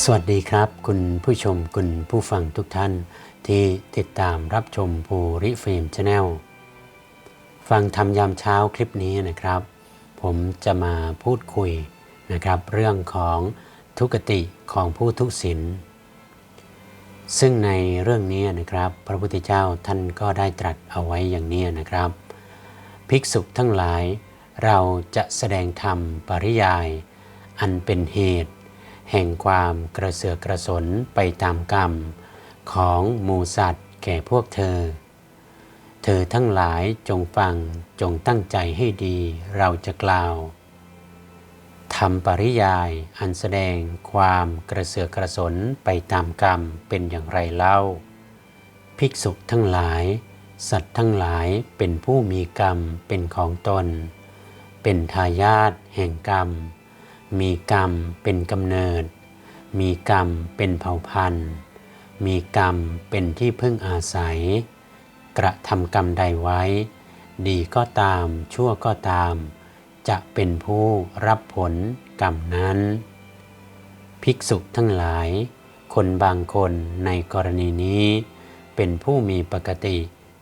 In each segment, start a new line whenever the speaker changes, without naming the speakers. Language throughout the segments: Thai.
สวัสดีครับ คุณผู้ชมคุณผู้ฟังทุกท่านที่ติดตามรับชมภูริฟิล์มชาแนลฟังทำยามเช้าคลิปนี้นะครับ ผมจะมาพูดคุยนะครับ เรื่องของทุกติของผู้ทุศีลซึ่งในเรื่องนี้นะครับ พระพุทธเจ้าท่านก็ได้ตรัสเอาไว้อย่างนี้นะครับ ภิกษุทั้งหลาย เราจะแสดงธรรมปริยาย อันเป็นเหตุ แห่งความกระเสือกกระสนไปตามกรรม ของหมูสัตว์แก่พวกเธอ เธอทั้งหลายจงฟังจงตั้งใจให้ดีเราจะกล่าวทำปริยายอันแสดงความกระเสือกกระสนไปตามกรรมเป็นอย่างไรเล่า ภิกษุทั้งหลาย สัตว์ทั้งหลายเป็นผู้มีกรรมเป็นของตน เป็นทายาทแห่งกรรม มีกรรมเป็นกำเนิด มีกรรมเป็นเผ่าพันธุ์ มีกรรมเป็นที่พึ่งอาศัย กระทำกรรมใดไว้ ดีก็ตามชั่วก็ตาม จะเป็นผู้รับผลกรรมนั้น ภิกษุทั้งหลาย คนบางคนในกรณีนี้ เป็นผู้มีปกติ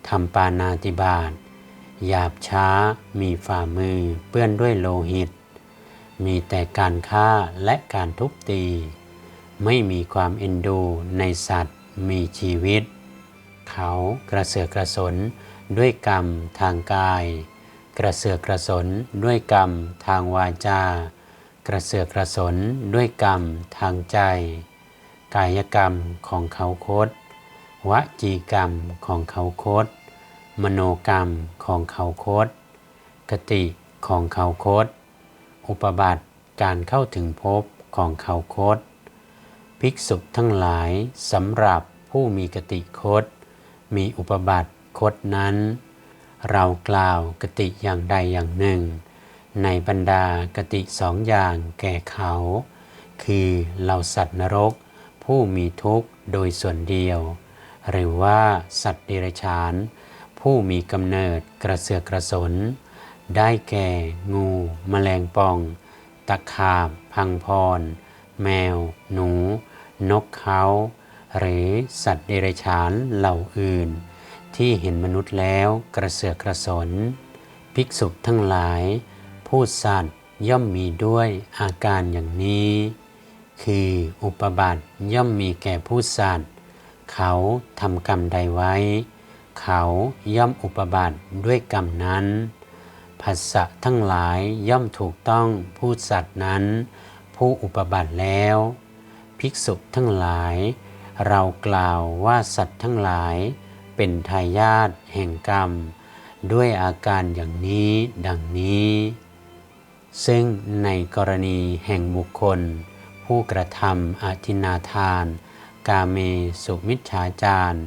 ทำปานาติบาตหยาบช้ามีฝ่ามือเปื้อนด้วยโลหิต มีแต่การฆ่าและการทุบตี ไม่มีความเอ็นดูในสัตว์มีชีวิต เขากระเสือกกระสนด้วยกรรมทางกาย กระเสือกกระสนด้วยกรรมทางวาจา กระเสือกกระสนด้วยกรรมทางใจ กายกรรมของเขาโคตวจีกรรมของเขาโคตมโนกรรมของเขาโคตกติของเขาโคต อุปบัติการเข้าถึงภพของเขาโคต ภิกษุทั้งหลายสำหรับผู้มีกติคต มีอุปบัติคตนั้น เรากล่าวกติอย่างใดอย่างหนึ่ง ในบรรดากติสองอย่างแก่เขา คือเหล่าสัตว์นรก ผู้มีทุกข์โดยส่วนเดียว หรือว่าสัตว์เดรัจฉาน ผู้มีกำเนิดกระเสือกกระสน ได้แก่ งู แมลงป่อง ตะขาบ พังพร แมว หนู นกเขา หรือสัตว์เดรัจฉานเหล่าอื่น ที่เห็นมนุษย์แล้วกระเสือกกระสน ภิกษุทั้งหลาย ผู้สัตว์ย่อมมีด้วยอาการอย่างนี้ คืออุปบัติย่อมมีแก่ผู้สัตว์ เขาทำกรรมใดไว้ เขาย่อมอุปบัติด้วยกรรมนั้น ภาษะทั้งหลายย่อมถูกต้องผู้สัตว์นั้น ผู้อุปบัติแล้ว ภิกษุทั้งหลาย เรากล่าวว่าสัตว์ทั้งหลายเป็นทายาทแห่งกรรม ด้วยอาการอย่างนี้ดังนี้ ซึ่งในกรณีแห่งบุคคล ผู้กระทำอาทินาทาน กาเมสุมิจฉาจาร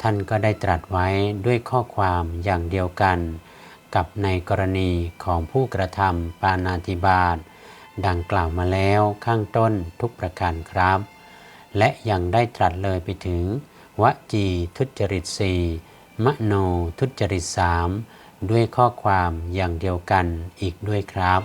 ท่านก็ได้ตรัสไว้ด้วยข้อความอย่างเดียวกัน กับในกรณีของผู้กระทำปานาติบาตดังกล่าวมาแล้วข้างต้นทุกประการครับ และยังได้ตรัสเลยไปถึง วจีทุจริตสีมโนทุจริตสามด้วยข้อความอย่างเดียวกันอีกด้วยครับ